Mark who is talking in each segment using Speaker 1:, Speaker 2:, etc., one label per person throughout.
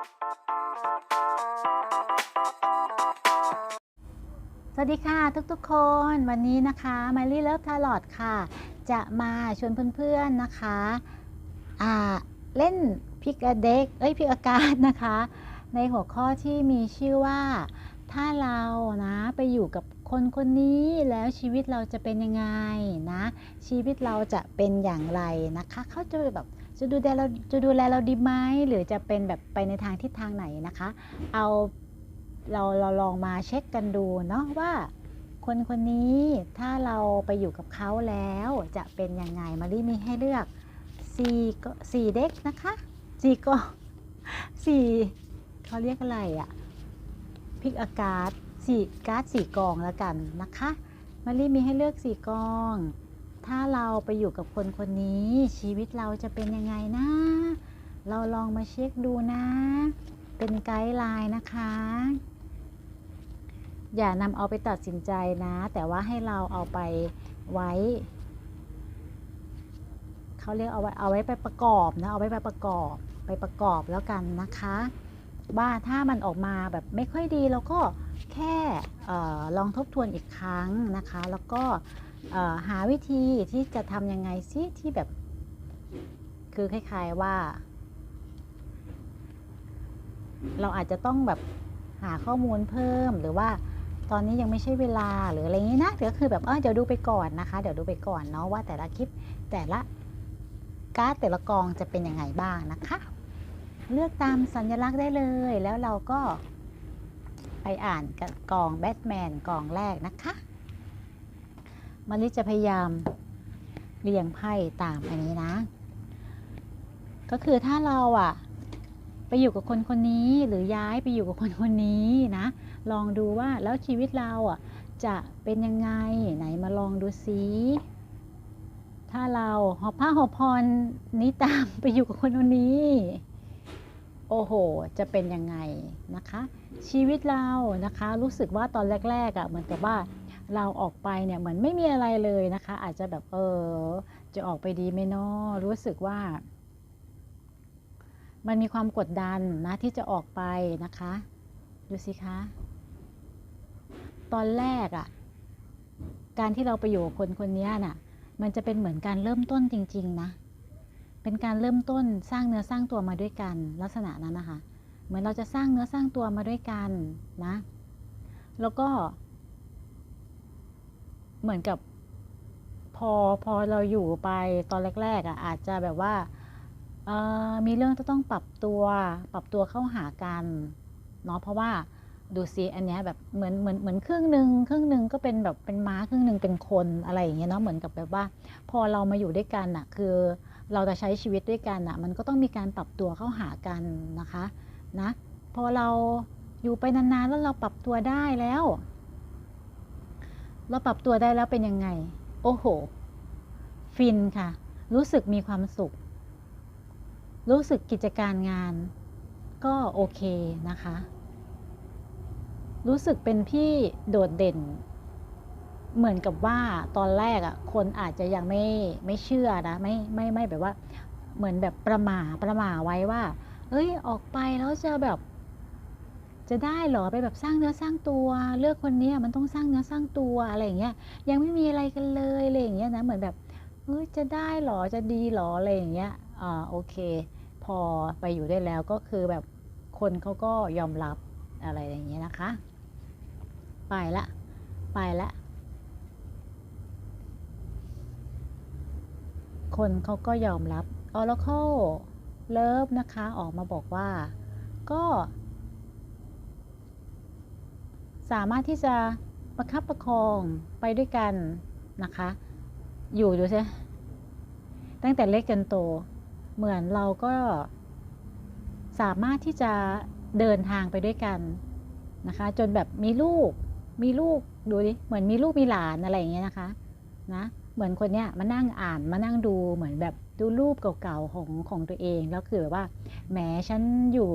Speaker 1: สวัสดีค่ะทุกๆคนวันนี้นะคะมารีเลิฟทาลอดค่ะ จะมาชวนเพื่อนๆนะคะอ่าเล่นพิกอเด็กเอ้ยพิกอากาศนะคะ ในหัวข้อที่มีชื่อว่าถ้าเรานะไปอยู่กับคนคนนี้แล้วชีวิตเราจะเป็นยังไงนะ ชีวิตเราจะเป็นอย่างไรนะคะ เขาจะแบบ จะดูแลเราจะดูแลเราดีไหมหรือจะเป็นแบบไปในทางทิศทางไหนนะคะ เอาเราเราลองมาเช็คกันดูเนาะว่า คนคนนี้ถ้าเราไปอยู่กับเขาแล้วจะเป็นยังไงมารีมีให้เลือกสี่ก็สี่เด็กนะคะสี่ก็สี่เขาเรียกอะไรอะพิกอากาศสี่การ์ดสี่กองแล้วกันนะคะมารีมีให้เลือกสี่กอง ถ้าเราไปอยู่กับคนคนนี้ ชีวิตเราจะเป็นยังไงนะ เราลองมาเช็คดูนะ เป็นไกด์ไลน์นะคะ อย่านำเอาไปตัดสินใจนะ แต่ว่าให้เราเอาไปไว้เขาเรียกเอาไว้เอาไว้ไปประกอบนะ เอาไว้ไปประกอบไปประกอบแล้วกันนะคะ ว่าถ้ามันออกมาแบบไม่ค่อยดีเราก็แค่ออลองทบทวนอีกครั้งนะคะ แล้วก็ หาวิธีที่จะทำยังไงซิที่แบบ คือคล้ายๆว่า เราอาจจะต้องแบบหาข้อมูลเพิ่มหรือว่าตอนนี้ยังไม่ใช่เวลาหรืออะไรอย่างนี้นะก็คือแบบเออเดี๋ยวดูไปก่อนนะคะ เดี๋ยวดูไปก่อนเนาะว่าแต่ละคลิปแต่ละการ์ดแต่ละกองจะเป็นยังไงบ้างนะคะ เลือกตามสัญลักษณ์ได้เลย แล้วเราก็ไปอ่านกับกองแบทแมนกองแรกนะคะ มาริจะพยายามเรียงไพ่ตามอันนี้นะ ก็คือถ้าเราอะไปอยู่กับคนคนนี้หรือย้ายไปอยู่กับคนคนนี้นะ ลองดูว่าแล้วชีวิตเราอะจะเป็นยังไงไหนมาลองดูซิถ้าเราหอบผ้าหอบพรนี้ตามไปอยู่กับคนคนนี้ โอ้โห จะเป็นยังไงนะคะ ชีวิตเรานะคะ รู้สึกว่าตอนแรกๆอะเหมือนกับว่า เราออกไปเนี่ยเหมือนไม่มีอะไรเลยนะคะ อาจจะแบบเออจะออกไปดีไหมเนาะรู้สึกว่า มันมีความกดดันนะที่จะออกไปนะคะ ดูสิคะ ตอนแรกอะ่ะ การที่เราไปอยู่กับคนคนนี้น่ะ มันจะเป็นเหมือนการเริ่มต้นจริง ๆ นะ เป็นการเริ่มต้นสร้างเนื้อสร้างตัวมาด้วยกัน ลักษณะนั้นนะคะ เหมือนเราจะสร้างเนื้อสร้างตัวมาด้วยกันนะ แล้วก็ เหมือนกับพอพอเราอยู่ไปตอนแรกๆอะอาจจะแบบว่ามีเรื่องจะต้องปรับตัวปรับตัวเข้าหากันเนาะเพราะว่าดูซิอันเนี้ยแบบเหมือนเหมือนเหมือนครึ่งหนึ่งครึ่งหนึ่งก็เป็นแบบเป็นม้าครึ่งหนึ่งเป็นคนอะไรอย่างเงี้ยเนาะเหมือนกับแบบว่า พอเรามาอยู่ด้วยกันอะคือเราจะใช้ชีวิตด้วยกันอะมันก็ต้องมีการปรับตัวเข้าหากันนะคะนะพอเราอยู่ไปนานๆแล้วเราปรับตัวได้แล้ว เราปรับตัวได้แล้วเป็นยังไง โอ้โห ฟินค่ะ รู้สึกมีความสุข รู้สึกกิจการงาน ก็โอเคนะคะ รู้สึกเป็นพี่โดดเด่น เหมือนกับว่าตอนแรกอะ่ะ คนอาจจะยังไม่ไม่เชื่อนะ ไม่ไม่ไม่แบบว่า เหมือนแบบประหมาประหมาไว้ว่า เอ้ย ออกไปแล้วจะแบบ จะได้เหรอไปแบบสร้างเนื้อสร้างตัว เลือกคนเนี้ยมันต้องสร้างเนื้อสร้างตัวอะไรอย่างเงี้ยยังไม่มีอะไรกันเลยอะไรอย่างเงี้ยนะเหมือนแบบเอ้ยจะได้เหรอจะดีเหรออะไรอย่างเงี้ยอ่าโอเค พอไปอยู่ได้แล้วก็คือแบบคนเขาก็ยอมรับอะไรอย่างเงี้ยนะคะ ไปละไปละคนเขาก็ยอมรับ Oracle Love นะคะ ออกมาบอกว่า ก็ สามารถที่จะประคับประคองไปด้วยกันนะคะ อยู่ดูซิตั้งแต่เล็กจนโต เหมือนเราก็สามารถที่จะเดินทางไปด้วยกันนะคะ จนแบบมีลูก มีลูกดูดิเหมือนมีลูกมีหลานอะไรอย่างเงี้ยนะคะนะเหมือนคนเนี้ยมานั่งอ่านมานั่งดูเหมือนแบบดูรูปเก่าๆของของตัวเองแล้วคือแบบว่าแหมฉันอยู่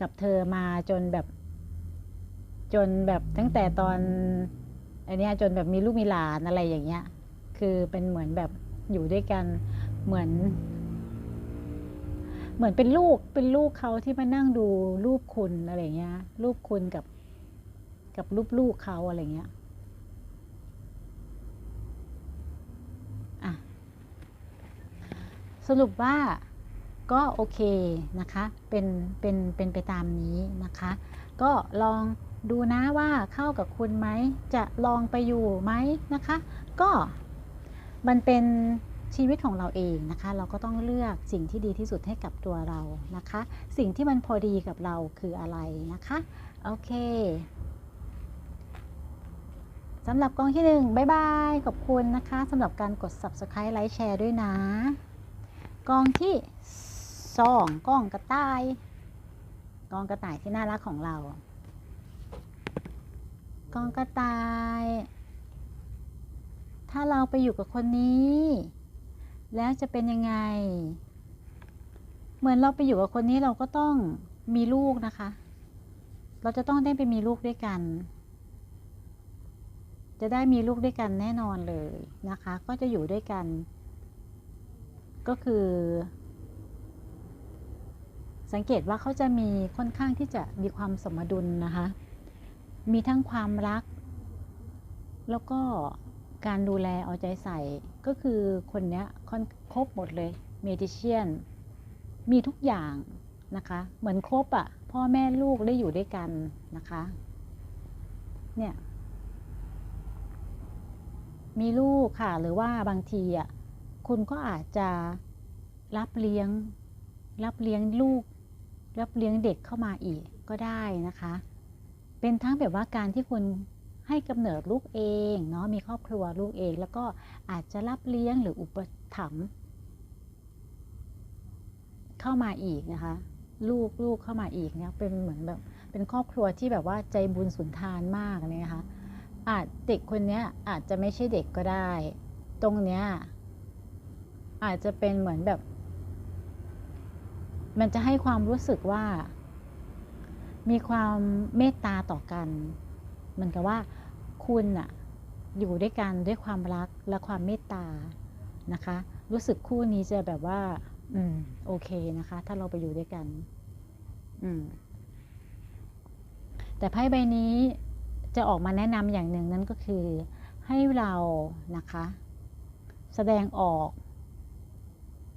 Speaker 1: กับเธอมาจนแบบ จนแบบตั้งแต่ตอนอันนี้จนแบบมีลูกมีหลานอะไรอย่างเงี้ย คือเป็นเหมือนแบบอยู่ด้วยกันเหมือน เหมือนเป็นลูกเป็นลูกเขาที่มานั่งดูรูปคุณอะไรเงี้ย รูปคุณกับกับรูปลูกเขาอะไรเงี้ยอะสรุปว่าก็โอเคนะคะ เป็นเป็นเป็นไปตามนี้นะคะ ก็ลอง ดูนะว่าเข้ากับคุณไหม จะลองไปอยู่ไหมนะคะ ก็มันเป็นชีวิตของเราเองนะคะ เราก็ต้องเลือกสิ่งที่ดีที่สุดให้กับตัวเรานะคะ สิ่งที่มันพอดีกับเราคืออะไรนะคะ โอเคสำหรับกองที่หนึ่งบ๊ายบาย ขอบคุณนะคะสำหรับการกด subscribe ไลค์แชร์ด้วยนะ กองที่สองกองกระต่าย กองกระต่ายที่น่ารักของเรา กองกระต่าย ถ้าเราไปอยู่กับคนนี้ แล้วจะเป็นยังไง เหมือนเราไปอยู่กับคนนี้เราก็ต้องมีลูกนะคะ เราจะต้องได้ไปมีลูกด้วยกัน จะได้มีลูกด้วยกันแน่นอนเลยนะคะ ก็จะอยู่ด้วยกัน ก็คือ สังเกตว่าเขาจะมีค่อนข้างที่จะมีความสมดุลนะคะ มีทั้งความรัก แล้วก็การดูแลเอาใจใส่ก็คือคนเนี้ยค่อนครบหมดเลยเมดิเชียน มีทุกอย่างนะคะ เหมือนครบอะ่ะ พ่อแม่ลูกได้อยู่ด้วยกันนะคะ เนี่ย มีลูกค่ะ หรือว่าบางทีอะ คุณก็อาจจะรับเลี้ยง รับเลี้ยงลูก รับเลี้ยงเด็กเข้ามาอีกก็ได้นะคะ เป็นทั้งแบบว่าการที่คุณให้กำเนิดลูกเองเนาะมีครอบครัวลูกเอง แล้วก็อาจจะรับเลี้ยงหรืออุปถัมภ์เข้ามาอีกนะคะ ลูกลูกเข้ามาอีกเนี่ยเป็นเหมือนแบบเป็นครอบครัวที่แบบว่าใจบุญสุนทานมากเลยนะคะอาจเด็กคนนี้อาจจะไม่ใช่เด็กก็ได้ ตรงเนี้ยอาจจะเป็นเหมือนแบบ มันจะให้ความรู้สึกว่า มีความเมตตาต่อกัน เหมือนกับว่าคุณอะอยู่ด้วยกันด้วยความรักและความเมตตานะคะ รู้สึกคู่นี้จะแบบว่า อืมโอเคนะคะ ถ้าเราไปอยู่ด้วยกัน อืมแต่ไพ่ใบนี้จะออกมาแนะนำอย่างหนึ่งนั่นก็คือ ให้เรานะคะ แสดงออก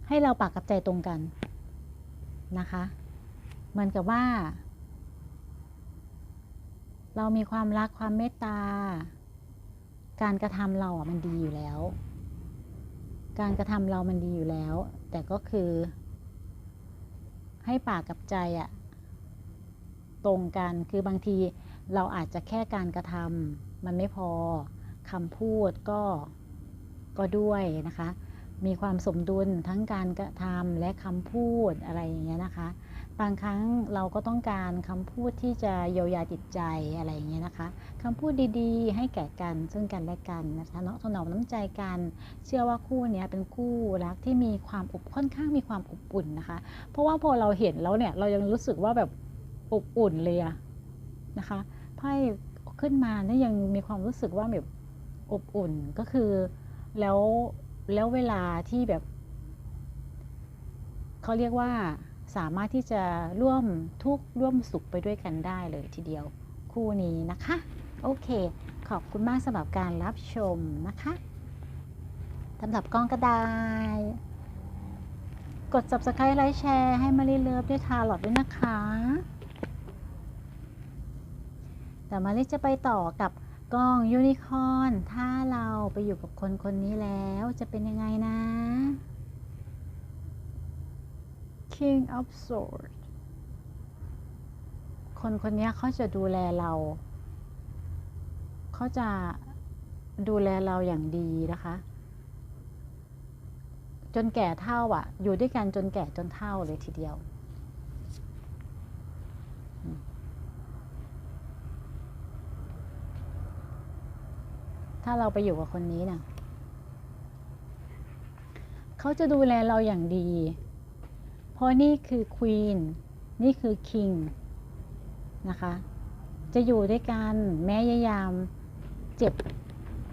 Speaker 1: ให้เราปากกับใจตรงกันนะคะ เหมือนกับว่า เรามีความรักความเมตตา การกระทำเราอะมันดีอยู่แล้ว การกระทำเรามันดีอยู่แล้ว แต่ก็คือ ให้ปากกับใจอะตรงกันคือบางทีเราอาจจะแค่การกระทำมันไม่พอคำพูดก็ก็ด้วยนะคะ มีความสมดุลทั้งการกระทำและคำพูดอะไรอย่างเงี้ยนะคะ บางครั้งเราก็ต้องการคำพูดที่จะเยียวยาจิตใจอะไรอย่างเงี้ยนะคะคำพูดดีๆ ให้แก่กันซึ่งกันและกันนะคะเนาะถนอมน้ำใจกัน เชื่อว่าคู่นี้เป็นคู่รักที่มีความอบค่อนข้างมีความอบอุ่นนะคะ เพราะว่าพอเราเห็นแล้วเนี่ยเรายังรู้สึกว่าแบบอบอุ่นเลยอะนะคะไพ่ขึ้นมาเนี่ยยังมีความรู้สึกว่าแบบอบอุ่นก็คือแล้วแล้วเวลาที่แบบเขาเรียกว่า สามารถที่จะร่วมทุกข์ร่วมสุขไปด้วยกันได้เลยทีเดียว คู่นี้นะคะ โอเค ขอบคุณมากสำหรับการรับชมนะคะสำหรับกล้องกระดาษกด subscribe ไลค์แชร์ให้มารีเลิฟด้วยทาหลอดด้วยนะคะ แต่มาริจะไปต่อกับกล้องยูนิคอร์นถ้าเราไปอยู่กับคนคนนี้แล้วจะเป็นยังไงนะ King of Swords คนคนนี้เขาจะดูแลเรา เขาจะดูแลเราอย่างดีนะคะ จนแก่เท่าอะ อยู่ด้วยกันจนแก่จนเท่าเลยทีเดียว ถ้าเราไปอยู่กับคนนี้นะเขาจะดูแลเราอย่างดี เพราะนี่คือควีนนี่คือคิงนะคะ จะอยู่ด้วยกันแม้ยายามเจ็บ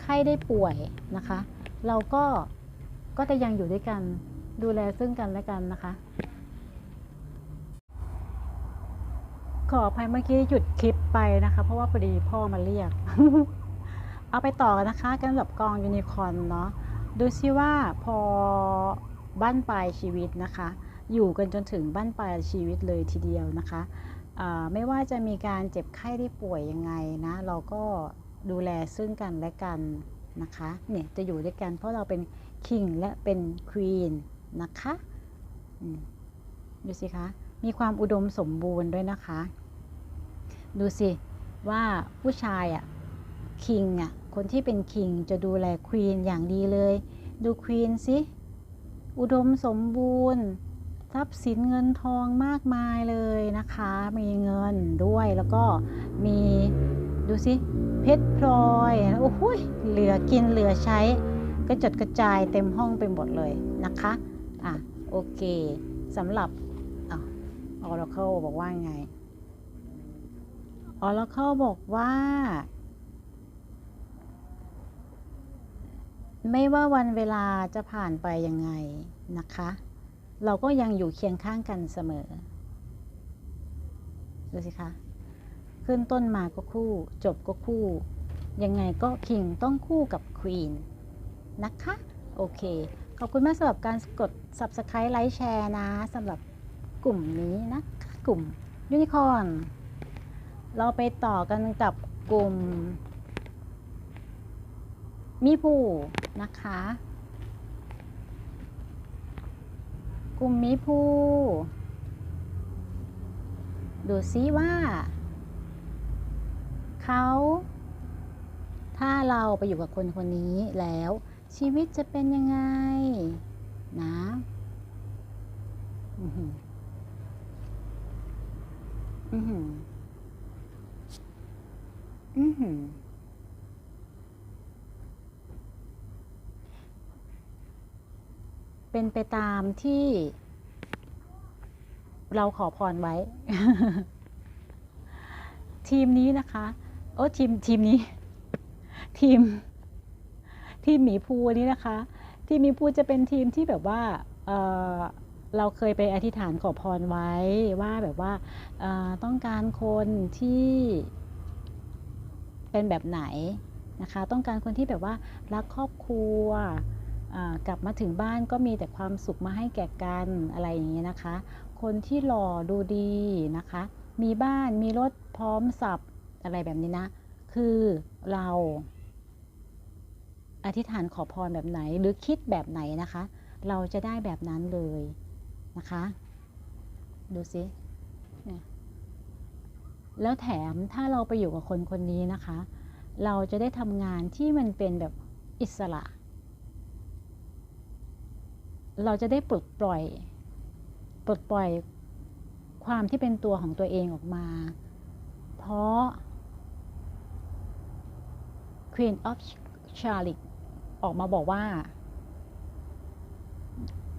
Speaker 1: ไข้ได้ป่วยนะคะ เราก็ก็จะยังอยู่ด้วยกันดูแลซึ่งกันและกันนะคะ ขออภัยเมื่อกี้หยุดคลิปไปนะคะ เพราะว่าพอดีพ่อมาเรียก เอาไปต่อกันนะคะ กันกับกองยูนิคอร์นเนาะดูซิว่าพอบ้านปลายชีวิตนะคะ อยู่กันจนถึงบ้านปลายชีวิตเลยทีเดียวนะคะไม่ว่าจะมีการเจ็บไข้ได้ป่วยยังไงนะ เราก็ดูแลซึ่งกันและกันนะคะเนี่ยจะอยู่ด้วยกันเพราะเราเป็นคิงและเป็นควีนนะคะดูสิคะ มีความอุดมสมบูรณ์ด้วยนะคะ ดูสิ ว่าผู้ชายอะคิงอะคนที่เป็นคิงจะดูแลควีนอย่างดีเลย ดูควีนสิ อุดมสมบูรณ์ ทรัพย์สินเงินทองมากมายเลยนะคะ มีเงินด้วยแล้วก็มีดูสิเพชรพลอยโอ้โหเหลือกินเหลือใช้กระจดกระจายเต็มห้องไปหมดเลยนะคะอะโอเคสำหรับอะ Oracle บอกว่าไง Oracle บอกว่า ไม่ว่าวันเวลาจะผ่านไปยังไงนะคะ เราก็ยังอยู่เคียงข้างกันเสมอ ดูสิคะ ขึ้นต้นมาก็คู่ จบก็คู่ ยังไงก็คิงต้องคู่กับควีนนะคะ โอเค ขอบคุณมากสำหรับการกด Subscribe ไลค์แชร์นะสำหรับกลุ่มนี้นะคะกลุ่มยูนิคอร์นเราไปต่อกันกับกลุ่ม มีผู้นะคะ กลุ่มมีผู้ดูซิว่า เขา ถ้าเราไปอยู่กับคนคนนี้แล้ว ชีวิตจะเป็นยังไง นะอือหืออือหืออือหือ เป็นไปตามที่เราขอพรไว้ ทีมนี้นะคะ โอ้ทีมทีมนี้ ทีม ทีมหมีภูนี้นะคะ ทีมหมีภูจะเป็นทีมที่แบบว่าเเราเคยไปอธิษฐานขอพรไว้ว่าแบบว่าต้องการคนที่เป็นแบบไหนนะคะ ต้องการคนที่แบบว่ารักครอบครัว กลับมาถึงบ้านก็มีแต่ความสุขมาให้แก่กันอะไรอย่างเงี้ยนะคะ คนที่หล่อดูดีนะคะ มีบ้านมีรถพร้อมสับอะไรแบบนี้นะ คือเราอธิษฐานขอพรแบบไหน หรือคิดแบบไหนนะคะ เราจะได้แบบนั้นเลยนะคะ ดูสิแล้วแถมถ้าเราไปอยู่กับคนคนนี้นะคะ เราจะได้ทำงานที่มันเป็นแบบอิสระ เราจะได้ปลดปล่อย ปลดปล่อยความที่เป็นตัวของตัวเองออกมา เพราะ Queen of Charlotte ออกมาบอกว่า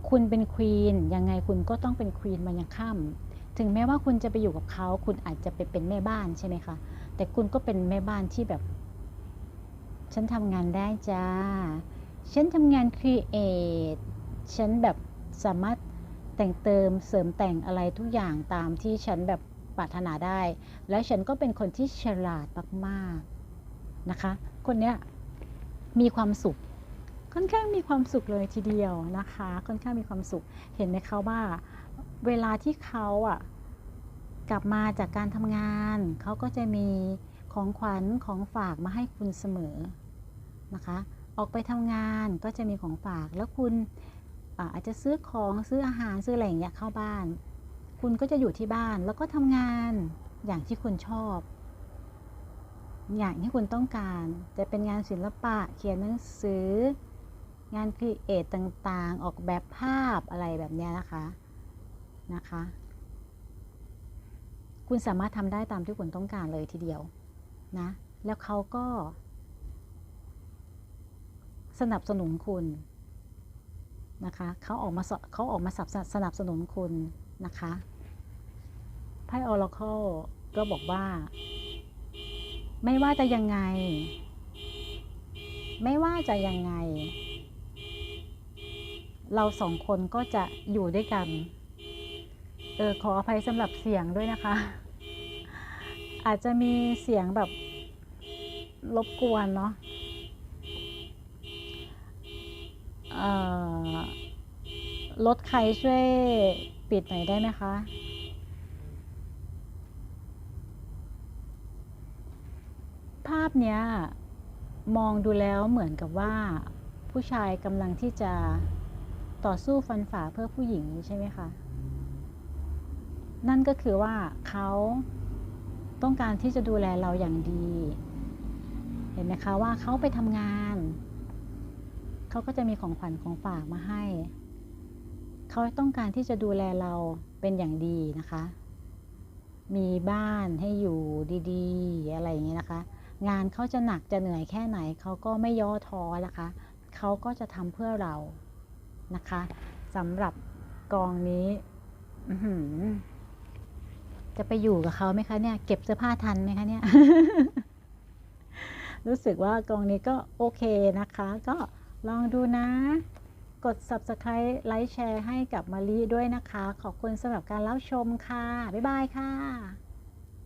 Speaker 1: คุณเป็นควีนยังไงคุณก็ต้องเป็นควีนมันยังค่ำถึงแม้ว่าคุณจะไปอยู่กับเขา คุณอาจจะไปเป็นแม่บ้านใช่ไหมคะ แต่คุณก็เป็นแม่บ้านที่แบบ ฉันทำงานได้จ้า ฉันทำงานครีเอท ฉันแบบสามารถแต่งเติมเสริมแต่งอะไรทุกอย่างตามที่ฉันแบบปรารถนาได้ แล้วฉันก็เป็นคนที่ฉลาดมากๆนะคะ คนเนี้ยมีความสุข ค่อนข้างมีความสุขเลยทีเดียวนะคะ ค่อนข้างมีความสุข เห็นไหมคะว่า เวลาที่เขาอะกลับมาจากการทำงาน เขาก็จะมีของขวัญของฝากมาให้คุณเสมอนะคะ ออกไปทำงานก็จะมีของฝากแล้วคุณ อาจจะซื้อของซื้ออาหารซื้ออะไรอย่างเงี้ยเข้าบ้าน คุณก็จะอยู่ที่บ้านแล้วก็ทำงานอย่างที่คุณชอบ อย่างที่คุณต้องการ จะเป็นงานศิลปะเขียนหนังสือ งานครีเอทต่างๆ ออกแบบภาพอะไรแบบนี้นะคะนะคะ คุณสามารถทำได้ตามที่คุณต้องการเลยทีเดียวนะแล้วเขาก็สนับสนุนคุณ นะคะเขาออกมาสเขาออกมาสนับสนับสนุนคุณนะคะไพ่ Oracle ก็บอกว่า ไม่ว่าจะยังไง ไม่ว่าจะยังไง เราสองคนก็จะอยู่ด้วยกัน เออขออภัยสำหรับเสียงด้วยนะคะ อาจจะมีเสียงแบบรบกวนเนาะเอ่อ รถใครช่วยปิดหน่อยได้ไหมคะภาพเนี้ยมองดูแล้วเหมือนกับว่า ผู้ชายกำลังที่จะต่อสู้ฟันฝ่าเพื่อผู้หญิงใช่ไหมคะ นั่นก็คือว่าเขาต้องการที่จะดูแลเราอย่างดี เห็นไหมคะว่าเขาไปทำงาน เขาก็จะมีของขวัญของฝากมาให้ เขาต้องการที่จะดูแลเราเป็นอย่างดีนะคะ มีบ้านให้อยู่ดีๆ อะไรอย่างนี้นะคะ งานเขาจะหนักจะเหนื่อยแค่ไหน เขาก็ไม่ย่อท้อนะคะ เขาก็จะทำเพื่อเรานะคะสำหรับกองนี้จะไปอยู่กับเขาไหมคะเนี่ย เก็บเสื้อผ้าทันไหมคะเนี่ย รู้สึกว่ากองนี้ก็โอเคนะคะ ก็ ลองดูนะ กด subscribe ไลค์แชร์ให้กับมารีด้วยนะคะ ขอบคุณสำหรับการรับชมค่ะ บ๊ายบายค่ะ